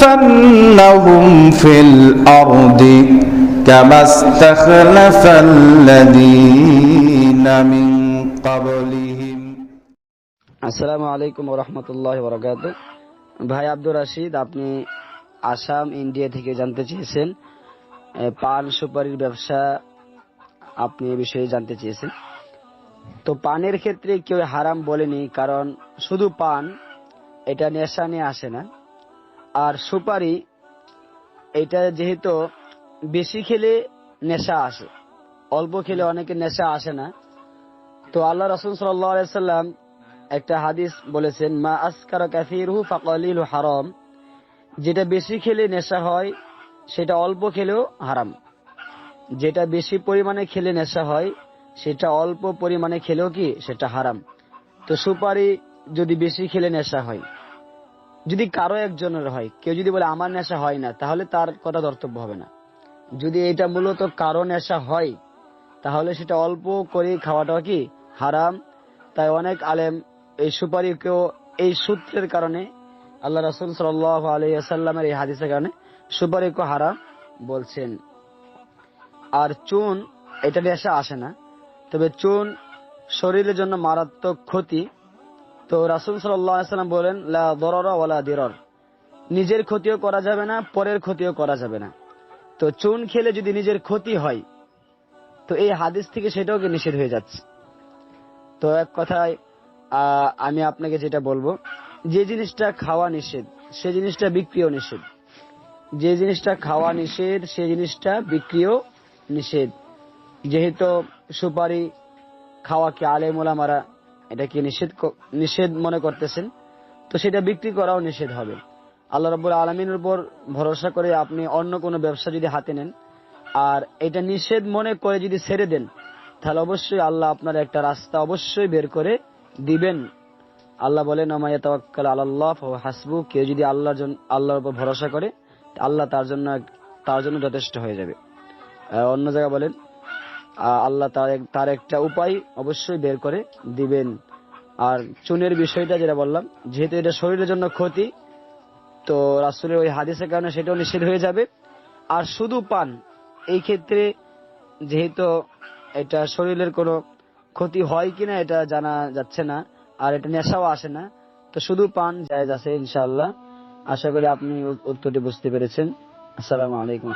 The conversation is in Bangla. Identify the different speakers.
Speaker 1: ليستخلفنهم في الأرض كما استخلف الذين من قبلهم
Speaker 2: আসসালামু আলাইকুম রহমতুল্লাহ বরকাত ভাই আব্দুর রাশিদ আপনি আসাম ইন্ডিয়া থেকে জানতে চেয়েছেন এ, পান সুপারির ব্যবসা আপনি এ বিষয়ে জানতে চেয়েছেন তো পানের ক্ষেত্রে কেউ হারাম বলেনি কারণ শুধু পান এটা নেশা নিয়ে আসে না। আর সুপারি, এটা যেহেতু বেশি খেলে নেশা আসে, অল্প খেলে অনেকে নেশা আসে না। তো আল্লাহ রসুল সাল্লাম একটা হাদিস বলেছেন, মা আসকার কাফিরহু ফাকলিলু হারাম। যেটা বেশি খেলে নেশা হয়, সেটা অল্প খেলেও হারাম। যেটা বেশি পরিমাণে খেলে নেশা হয়, সেটা অল্প পরিমাণে খেলেও কি, সেটা হারাম। তো সুপারি যদি বেশি খেলে নেশা হয় যদি কারও একজনের হয়, কেউ যদি বলে, আমার নেশা হয় না, তাহলে তার কথা ধর্তব্য হবে না। যদি এটা মূলত কারও নেশা হয়, তাহলে সেটা অল্প করে খাওয়াটা কি হারাম? তাই অনেক আলেম এই সুপারিকেও এই সূত্রের কারণে আল্লাহ রসুল সাল আলাইসাল্লামের এই হাদিসের কারণে সুপারিকে হারাম বলছেন। আর চুন, এটা নেশা আসে না। তবে চুন শরীরের জন্য মারাত্মক ক্ষতি। তো রাসুল সাল্লাম বলেন, লা দররা নিজের ক্ষতিও করা যাবে না, পরের ক্ষতিও করা যাবে না। তো চুন খেলে যদি নিজের ক্ষতি হয়, তো এই হাদিস থেকে সেটাও কি নিষেধ হয়ে যাচ্ছে? তো এক কথায় আমি আপনাকে যেটা বলব, যে জিনিসটা খাওয়া নিষেধ, সে জিনিসটা বিক্রিও নিষেধ। যে জিনিসটা খাওয়া নিষেধ, সে জিনিসটা বিক্রিও নিষেধ। যেহেতু সুপারি খাওয়াকে আলেমুলামারা নিষেধ ক- নিষেধ মনে করতেছেন? তো সেটা বিক্রি করাও নিষেধ হবে। আল্লাহ রব্বুল আলমিনের উপর ভরসা করে আপনি অন্য কোনো ব্যবসা যদি হাতে নেন, আর এটা নিষেধ মনে করে যদি ছেড়ে দেন, তাহলে অবশ্যই আল্লাহ আপনার একটা রাস্তা অবশ্যই বের করে দিবেন। আল্লাহ বলেন আমায় তাওয়াক্কাল আল্লাহ হাসবু। কেউ যদি আল্লাহর আল্লাহর উপর ভরসা করে আল্লাহ তার জন্য তার জন্য যথেষ্ট হয়ে যাবে। অন্য জায়গায় বলেন আল্লাহ তার একটা উপায় অবশ্যই বের করে দিবেন। আর চুনের বিষয়টা যেটা বললাম, যেহেতু এটা শরীরের জন্য ক্ষতি, তো রাসুলের ওই হাদিসের কারণে সেটাও নিষেধ হয়ে যাবে। আর শুধু পান, এই ক্ষেত্রে যেহেতু এটা শরীরের কোনো ক্ষতি হয় কিনা এটা জানা যাচ্ছে না, আর এটা নেশাও আসে না, তো শুধু পান জায়েজ আছে ইনশাআল্লাহ। আশা করি আপনি উত্তরটি বুঝতে পেরেছেন। আসসালামু আলাইকুম।